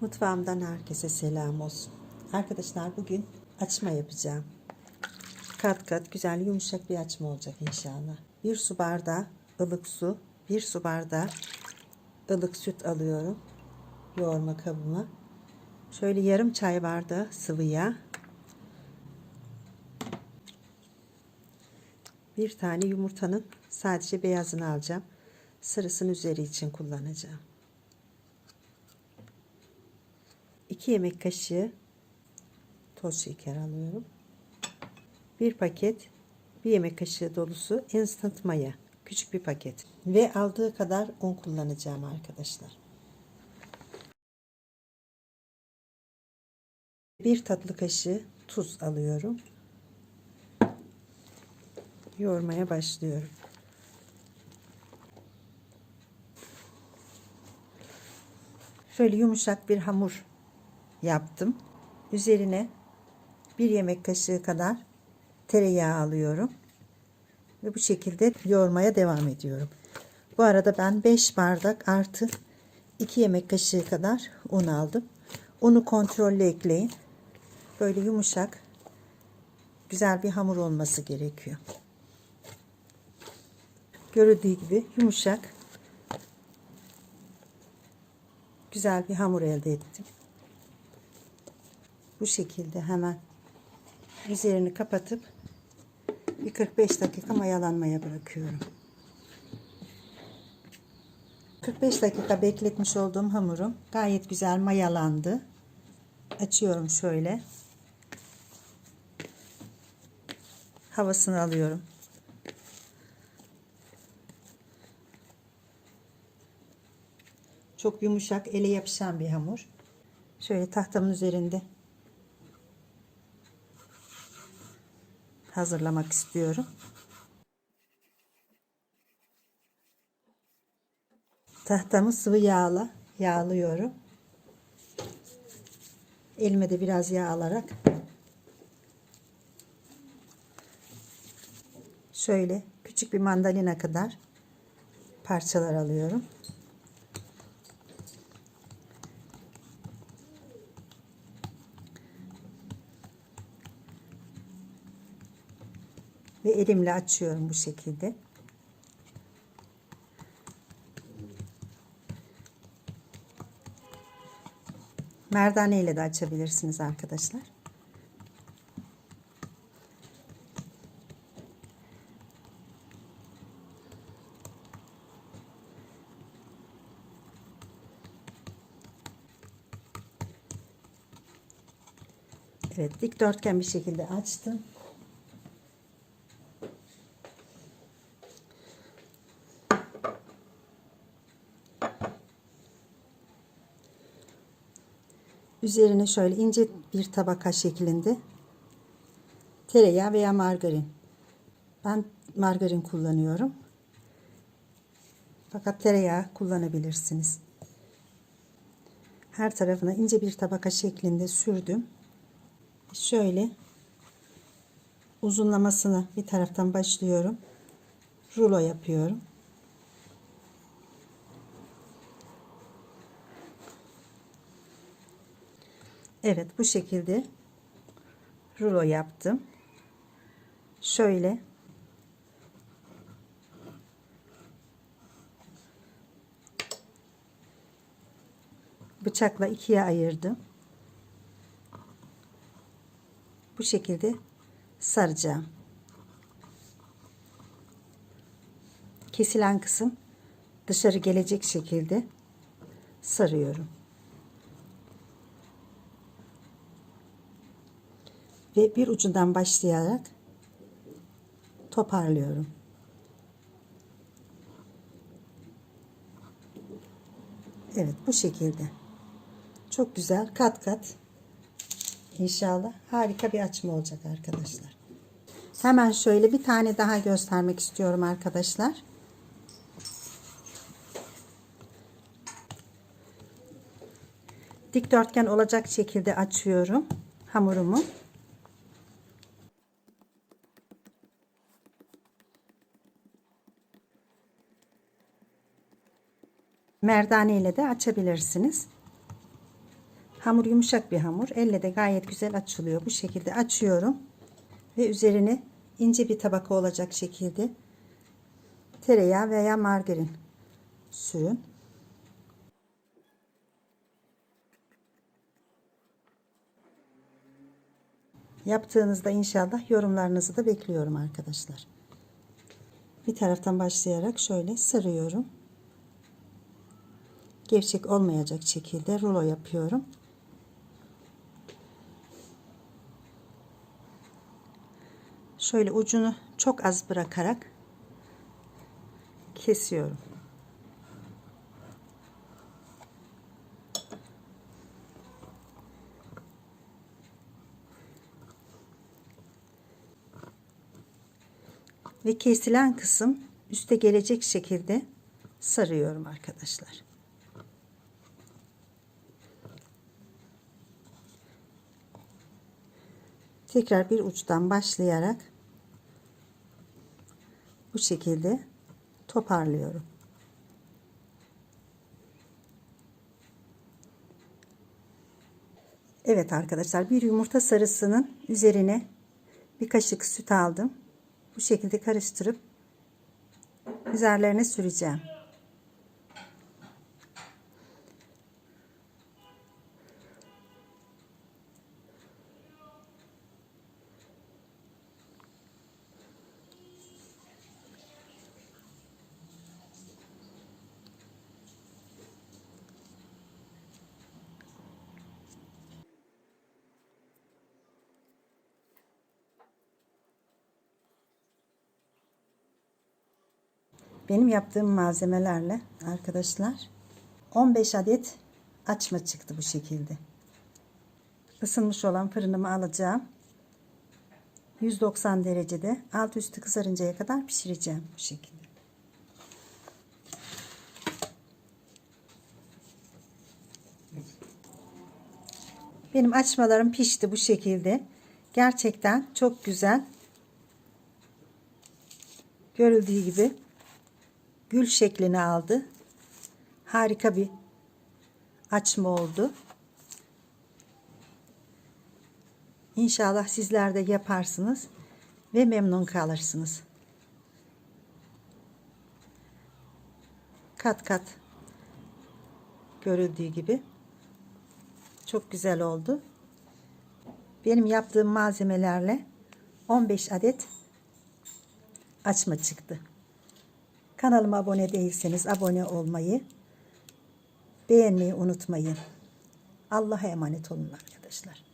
Mutfağımdan herkese selam olsun. Arkadaşlar bugün açma yapacağım. Kat kat güzel yumuşak bir açma olacak inşallah. Bir su bardağı ılık su, bir su bardağı ılık süt alıyorum. Yoğurma kabıma. Şöyle yarım çay bardağı sıvı yağ. Bir tane yumurtanın sadece beyazını alacağım. Sarısını üzeri için kullanacağım. 2 yemek kaşığı toz şeker alıyorum. 1 paket 1 yemek kaşığı dolusu instant maya. Küçük bir paket. Ve aldığı kadar un kullanacağım arkadaşlar. 1 tatlı kaşığı tuz alıyorum. Yoğurmaya başlıyorum. Şöyle yumuşak bir hamur yaptım. Üzerine bir yemek kaşığı kadar tereyağı alıyorum. Ve bu şekilde yoğurmaya devam ediyorum. Bu arada ben 5 bardak artı 2 yemek kaşığı kadar un aldım. Unu kontrollü ekleyin. Böyle yumuşak güzel bir hamur olması gerekiyor. Görüldüğü gibi yumuşak güzel bir hamur elde ettim. Bu şekilde hemen üzerini kapatıp bir 45 dakika mayalanmaya bırakıyorum. 45 dakika bekletmiş olduğum hamurum gayet güzel mayalandı. Açıyorum şöyle. Havasını alıyorum. Çok yumuşak, ele yapışan bir hamur. Şöyle tahtamın üzerinde hazırlamak istiyorum. Tahtamı sıvı yağla yağlıyorum. Elime de biraz yağ alarak şöyle küçük bir mandalina kadar parçalar alıyorum. Ve elimle açıyorum bu şekilde. Merdane ile de açabilirsiniz arkadaşlar. Evet dikdörtgen bir şekilde açtım. Üzerine şöyle ince bir tabaka şeklinde tereyağı veya margarin. Ben margarin kullanıyorum. Fakat tereyağı kullanabilirsiniz. Her tarafına ince bir tabaka şeklinde sürdüm. Şöyle uzunlamasını bir taraftan başlıyorum. Rulo yapıyorum. Evet bu şekilde rulo yaptım. Şöyle bıçakla ikiye ayırdım. Bu şekilde saracağım. Kesilen kısım dışarı gelecek şekilde sarıyorum. Ve bir ucundan başlayarak toparlıyorum. Evet bu şekilde. Çok güzel kat kat. İnşallah harika bir açma olacak arkadaşlar. Hemen şöyle bir tane daha göstermek istiyorum arkadaşlar. Dikdörtgen olacak şekilde açıyorum hamurumu. Merdane ile de açabilirsiniz. Hamur yumuşak bir hamur. Elle de gayet güzel açılıyor. Bu şekilde açıyorum. Ve üzerine ince bir tabaka olacak şekilde tereyağı veya margarin sürün. Yaptığınızda inşallah yorumlarınızı da bekliyorum arkadaşlar. Bir taraftan başlayarak şöyle sarıyorum. Gevşek olmayacak şekilde rulo yapıyorum. Şöyle ucunu çok az bırakarak kesiyorum. Ve kesilen kısım üste gelecek şekilde sarıyorum arkadaşlar. Tekrar bir uçtan başlayarak bu şekilde toparlıyorum. Evet arkadaşlar bir yumurta sarısının üzerine bir kaşık süt aldım. Bu şekilde karıştırıp üzerlerine süreceğim. Benim yaptığım malzemelerle arkadaşlar 15 adet açma çıktı bu şekilde. Isınmış olan fırınımı alacağım. 190 derecede alt üstü kızarıncaya kadar pişireceğim bu şekilde. Benim açmalarım pişti bu şekilde. Gerçekten çok güzel. Görüldüğü gibi gül şeklini aldı. Harika bir açma oldu. İnşallah sizler de yaparsınız ve memnun kalırsınız. Kat kat görüldüğü gibi çok güzel oldu. Benim yaptığım malzemelerle 15 adet açma çıktı. Kanalıma abone değilseniz abone olmayı, beğenmeyi unutmayın. Allah'a emanet olun arkadaşlar.